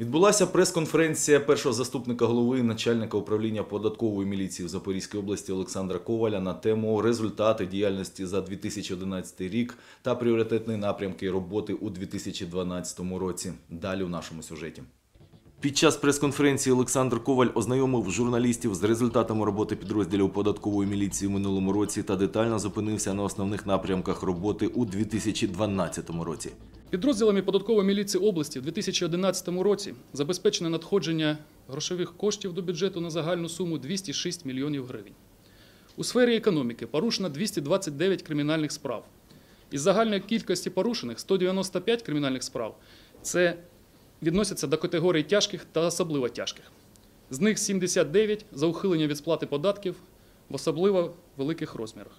Відбулася прес-конференція першого заступника голови начальника управління податкової міліції в Запорізькій області Олександра Коваля на тему результати діяльності за 2011 рік та пріоритетні напрямки роботи у 2012 році. Далі у нашому сюжеті. Під час прес-конференції Олександр Коваль ознайомив журналістів з результатами роботи підрозділів податкової міліції в минулому році та детально зупинився на основних напрямках роботи у 2012 році. Підрозділами податкової міліції області в 2011 році забезпечено надходження грошових коштів до бюджету на загальну суму 206 мільйонів гривень. У сфері економіки порушено 229 кримінальних справ. Із загальної кількості порушених 195 кримінальних справ це відносяться до категорії тяжких та особливо тяжких. З них 79 за ухилення від сплати податків в особливо великих розмірах.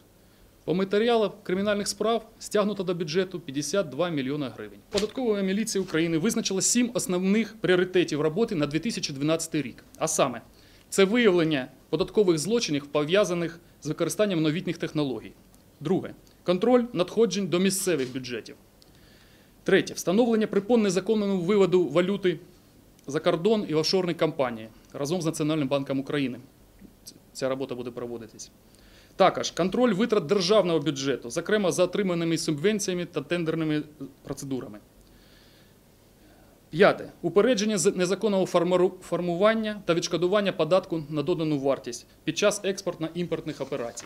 По матеріалам кримінальних справ стягнуто до бюджету 52 мільйона гривень. Податкова міліція України визначила сім основних пріоритетів роботи на 2012 рік. А саме, це виявлення податкових злочинів, пов'язаних з використанням новітніх технологій. Друге контроль надходжень до місцевих бюджетів. Третє встановлення припон незаконному виводу валюти за кордон і офшорні компанії разом з Національним банком України. Ця робота буде проводитись. Також контроль витрат державного бюджету, зокрема за отриманими субвенціями та тендерними процедурами. П'яте. Упередження незаконного формування та відшкодування податку на додану вартість під час експортно-імпортних операцій.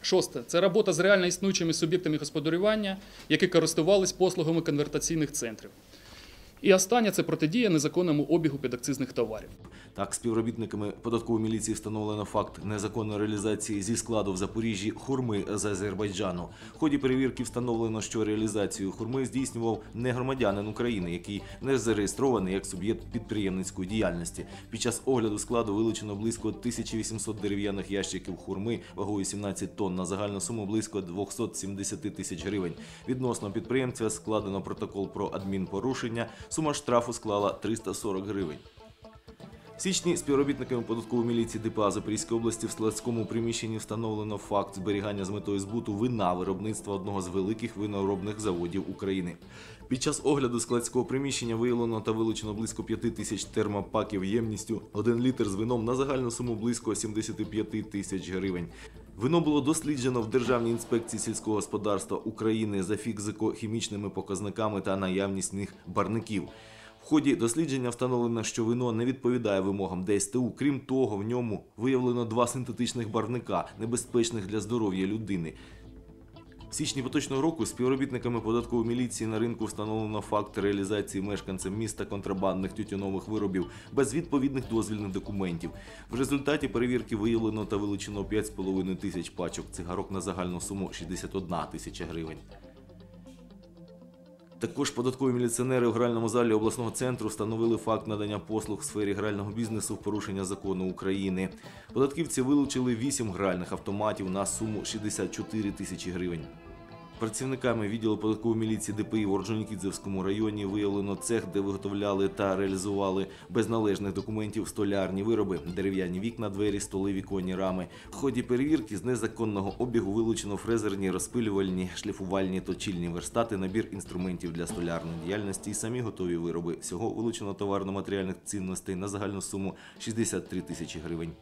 Шосте це робота з реально існуючими суб'єктами господарювання, які користувались послугами конвертаційних центрів. І останнє це протидія незаконному обігу підакцизних товарів. Так, співробітниками податкової міліції встановлено факт незаконної реалізації зі складу в Запоріжжі хурми з Азербайджану. В ході перевірки встановлено, що реалізацію хурми здійснював не громадянин України, який не зареєстрований як суб'єкт підприємницької діяльності. Під час огляду складу вилучено близько 1800 дерев'яних ящиків хурми вагою 17 тонн на загальну суму близько 270 тисяч гривень. Відносно підприємця складено протокол про адмінпорушення. Сума штрафу склала 340 гривень. Січні співробітниками податкової міліції ДПА Запорізької області в складському приміщенні встановлено факт зберігання з метою збуту вина виробництва одного з великих виноробних заводів України. Під час огляду складського приміщення виявлено та вилучено близько 5 тисяч термопаків ємністю 1 літр з вином на загальну суму близько 75 тисяч гривень. Вино було досліджено в Державній інспекції сільського господарства України за фізико-хімічними показниками та наявність них барників. В ході дослідження встановлено, що вино не відповідає вимогам ДСТУ. Крім того, в ньому виявлено два синтетичних барника, небезпечних для здоров'я людини. В січні поточного року співробітниками податкової міліції на ринку встановлено факт реалізації мешканцем міста контрабандних тютюнових виробів без відповідних дозвільних документів. В результаті перевірки виявлено та вилучено 5,5 тисяч пачок цигарок на загальну суму 61 тисяча гривень. Також податкові міліціонери в гральному залі обласного центру встановили факт надання послуг в сфері грального бізнесу в порушення закону України. Податківці вилучили 8 гральних автоматів на суму 64 тисячі гривень. Працівниками відділу податкової міліції ДПІ в Орджонікідзевському районі виявлено цех, де виготовляли та реалізували без належних документів столярні вироби, дерев'яні вікна, двері, столи, віконні рами. В ході перевірки з незаконного обігу вилучено фрезерні, розпилювальні, шліфувальні, точильні верстати, набір інструментів для столярної діяльності і самі готові вироби. Всього вилучено товарно-матеріальних цінностей на загальну суму 63 тисячі гривень.